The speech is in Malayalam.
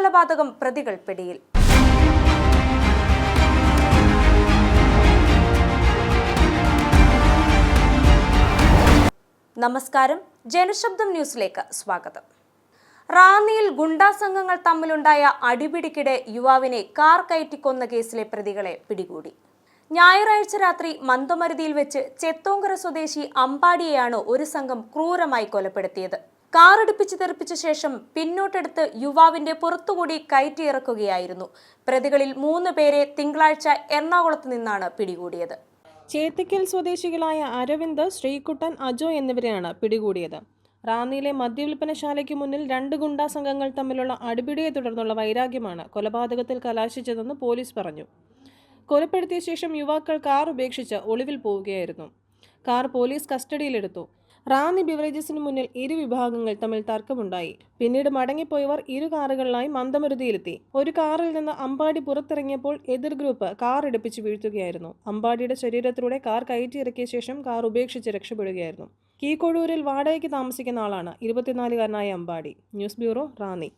കൂട്ടക്കൊലപാതകം പ്രതികൾ പിടിയിൽ. നമസ്കാരം. ജനശബ്ദം ന്യൂസിലേക്ക് സ്വാഗതം. റാന്നിയിൽ ഗുണ്ടാ സംഘങ്ങൾ തമ്മിലുണ്ടായ അടിപിടിക്കിടെ യുവാവിനെ കാർ കയറ്റിക്കൊന്ന കേസിലെ പ്രതികളെ പിടികൂടി. ഞായറാഴ്ച രാത്രി മന്ദമരുതിയിൽ വെച്ച് ചെത്തോങ്കര സ്വദേശി അമ്പാടിയെയാണ് ഒരു സംഘം ക്രൂരമായി കൊലപ്പെടുത്തിയത്. കാർ ഇടിപ്പിച്ച് തെറിപ്പിച്ച ശേഷം പിന്നോട്ടെടുത്ത് യുവാവിന്റെ പുറത്തുകൂടി കയറ്റിയിറക്കുകയായിരുന്നു. പ്രതികളിൽ മൂന്ന് പേരെ തിങ്കളാഴ്ച എറണാകുളത്ത് നിന്നാണ് പിടികൂടിയത്. ചേത്തിക്കൽ സ്വദേശികളായ അരവിന്ദ് ശ്രീകുട്ടൻ അജോ എന്നിവരെയാണ് പിടികൂടിയത്. റാന്നിയിലെ മദ്യവിൽപ്പനശാലയ്ക്ക് മുന്നിൽ രണ്ട് ഗുണ്ടാ സംഘങ്ങൾ തമ്മിലുള്ള അടിപിടിയെ തുടർന്നുള്ള വൈരാഗ്യമാണ് കൊലപാതകത്തിൽ കലാശിച്ചതെന്ന് പോലീസ് പറഞ്ഞു. കൊലപ്പെടുത്തിയ ശേഷം യുവാക്കൾ കാർ ഉപേക്ഷിച്ച് ഒളിവിൽ പോവുകയായിരുന്നു. കാർ പോലീസ് കസ്റ്റഡിയിലെടുത്തു. റാന്നി ബിവറേജസിന് മുന്നിൽ ഇരു വിഭാഗങ്ങൾ തമ്മിൽ തർക്കമുണ്ടായി. പിന്നീട് മടങ്ങിപ്പോയവർ ഇരു കാറുകളിലായി മന്ദമരുതിയിലെത്തി ഒരു കാറിൽ നിന്ന് അമ്പാടി പുറത്തിറങ്ങിയപ്പോൾ എതിർ ഗ്രൂപ്പ് കാർ ഇടിപ്പിച്ച് വീഴ്ത്തുകയായിരുന്നു. അമ്പാടിയുടെ ശരീരത്തിലൂടെ കാർ കയറ്റിയിറക്കിയ ശേഷം കാർ ഉപേക്ഷിച്ച് രക്ഷപ്പെടുകയായിരുന്നു. കീക്കോഴൂരിൽ വാടകയ്ക്ക് താമസിക്കുന്ന ആളാണ് ഇരുപത്തിനാലുകാരനായ അമ്പാടി. News bureau Ranni.